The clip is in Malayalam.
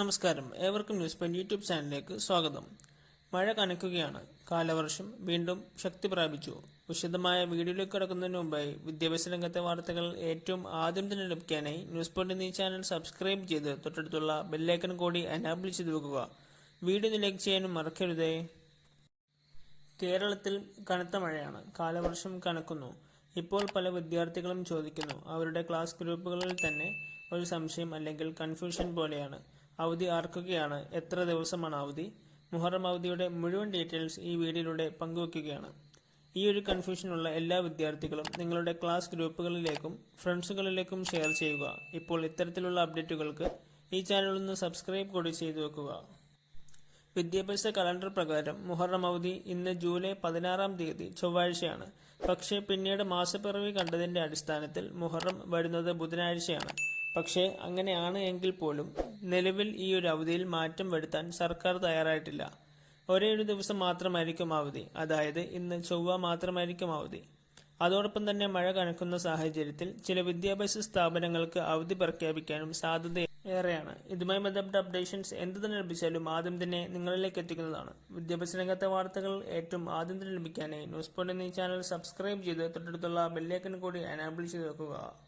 നമസ്കാരം. ഏവർക്കും ന്യൂസ് പോയിന്റ് യൂട്യൂബ് ചാനലിലേക്ക് സ്വാഗതം. മഴ കനക്കുകയാണ്. കാലവർഷം വീണ്ടും ശക്തി പ്രാപിച്ചു. വിശദമായ വീഡിയോയിലേക്ക് കടക്കുന്നതിന് മുമ്പായി വിദ്യാഭ്യാസ രംഗത്തെ വാർത്തകൾ ഏറ്റവും ആദ്യം തന്നെ ലഭിക്കാനായി ന്യൂസ് പോയിന്റ് എന്നീ ചാനൽ സബ്സ്ക്രൈബ് ചെയ്ത് തൊട്ടടുത്തുള്ള ബെല്ലൈക്കൺ കൂടി അനാബിൾ ചെയ്ത് വെക്കുക. വീഡിയോ ലൈക്ക് ചെയ്യാനും മറക്കരുതേ. കേരളത്തിൽ കനത്ത മഴയാണ്. കാലവർഷം കനക്കുന്നു. ഇപ്പോൾ പല വിദ്യാർത്ഥികളും ചോദിക്കുന്നു. അവരുടെ ക്ലാസ് ഗ്രൂപ്പുകളിൽ തന്നെ ഒരു സംശയം അല്ലെങ്കിൽ കൺഫ്യൂഷൻ പോലെയാണ്. അവധി ആർക്കൊക്കെയാണ് എത്ര ദിവസമാണ് അവധി? മുഹറം അവധിയുടെ മുഴുവൻ ഡീറ്റെയിൽസ് ഈ വീഡിയോയിലൂടെ പങ്കുവയ്ക്കുകയാണ്. ഈ ഒരു കൺഫ്യൂഷനുള്ള എല്ലാ വിദ്യാർത്ഥികളും നിങ്ങളുടെ ക്ലാസ് ഗ്രൂപ്പുകളിലേക്കും ഫ്രണ്ട്സുകളിലേക്കും ഷെയർ ചെയ്യുക. ഇപ്പോൾ ഇത്തരത്തിലുള്ള അപ്ഡേറ്റുകൾക്ക് ഈ ചാനൽ ഒന്ന് സബ്സ്ക്രൈബ് കൂടി ചെയ്തു വെക്കുക. വിദ്യാഭ്യാസ കലണ്ടർ പ്രകാരം മുഹറം അവധി ഇന്ന് ജൂലൈ പതിനാറാം തീയതി ചൊവ്വാഴ്ചയാണ്. പക്ഷേ പിന്നീട് മാസപ്പിറവി കണ്ടതിന്റെ അടിസ്ഥാനത്തിൽ മുഹറം വരുന്നത് ബുധനാഴ്ചയാണ്. പക്ഷേ അങ്ങനെയാണ് എങ്കിൽ പോലും നിലവിൽ ഈ ഒരു അവധിയിൽ മാറ്റം വരുത്താൻ സർക്കാർ തയ്യാറായിട്ടില്ല. ഒരേ ഒരു ദിവസം മാത്രമായിരിക്കും അവധി. അതായത് ഇന്ന് ചൊവ്വ മാത്രമായിരിക്കും അവധി. അതോടൊപ്പം തന്നെ മഴ കണക്കുന്ന സാഹചര്യത്തിൽ ചില വിദ്യാഭ്യാസ സ്ഥാപനങ്ങൾക്ക് അവധി പ്രഖ്യാപിക്കാനും സാധ്യത ഏറെയാണ് ഇതുമായി ബന്ധപ്പെട്ട അപ്ഡേഷൻസ് എന്ത് തന്നെ ലഭിച്ചാലും ആദ്യം തന്നെ നിങ്ങളിലേക്ക് എത്തിക്കുന്നതാണ്. വിദ്യാഭ്യാസ രംഗത്തെ വാർത്തകൾ ഏറ്റവും ആദ്യം തന്നെ ലഭിക്കാനായി ന്യൂസ് പോയിന്റ് എന്നീ ചാനൽ സബ്സ്ക്രൈബ് ചെയ്ത് തൊട്ടടുത്തുള്ള ബെല്ലേക്കൻ കൂടി അനാബിൾ ചെയ്ത് വെക്കുക.